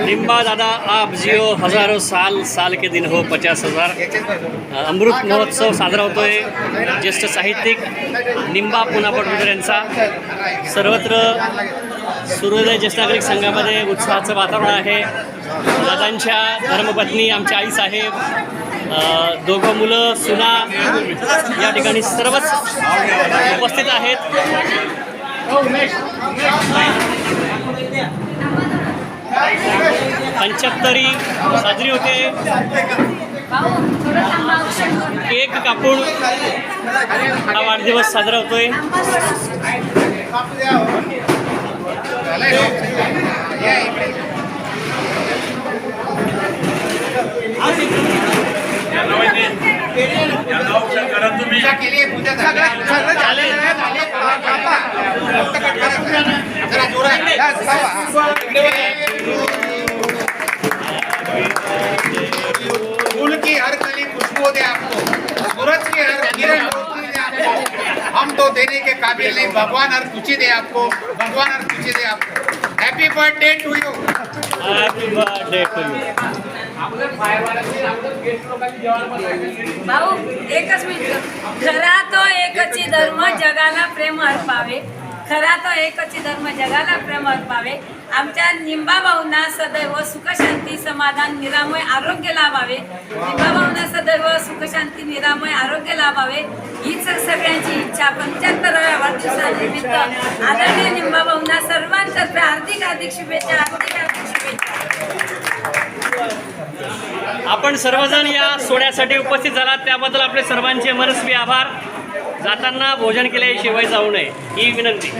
निम्बा दादा आप जिओ हजारो साल साल के दिन हो पचास हजार। अमृत महोत्सव साजरा होतोय ज्येष्ठ साहित्यिक निंबा पुन्हा पटवर्धन यांचा. सर्वत्र सूर्योदय ज्येष्ठ नागरिक संघामध्ये उत्साहाचं वातावरण आहे. दादांच्या धर्मपत्नी आमच्या आई साहेब दोघं मुलं सुना या ठिकाणी सर्वच उपस्थित आहेत. पंच्याहत्तरी साजरी होते. केक कापून हा वाढदिवस साजरा होतोय. पूजा केली किरण हम तो देने के काबिल नहीं। भगवान हर खुशी दे आपको। भगवान हर खुशी दे आपको। Happy birthday to you happy birthday to you भाऊ एकच मिनिट. खरा तो एकची धर्म जगाला प्रेम अर्पावे. खरा तो एकच धर्म जगाला प्रेम अर्पावे आमच्या निंबा भाऊंना सदैव सुखशांती समाधान निरामय आरोग्य लाभावे. निंबा भाऊंना सदैव सुखशांती निरामय आरोग्य लाभावे. हीच सगळ्यांची इच्छा. पंच्याहत्तराव्या वाढदिवसानिमित्त आदरणीय निंबा भाऊंना सर्वांतर्फे हार्दिक हार्दिक शुभेच्छा हार्दिक हार्दिक शुभेच्छा. आपण सर्वजण या सोहळ्यासाठी उपस्थित झालात. त्याबद्दल आपले सर्वांचे मनस्वी आभार. जाताना भोजन केल्याशिवाय जाऊ नये. ही विनंती.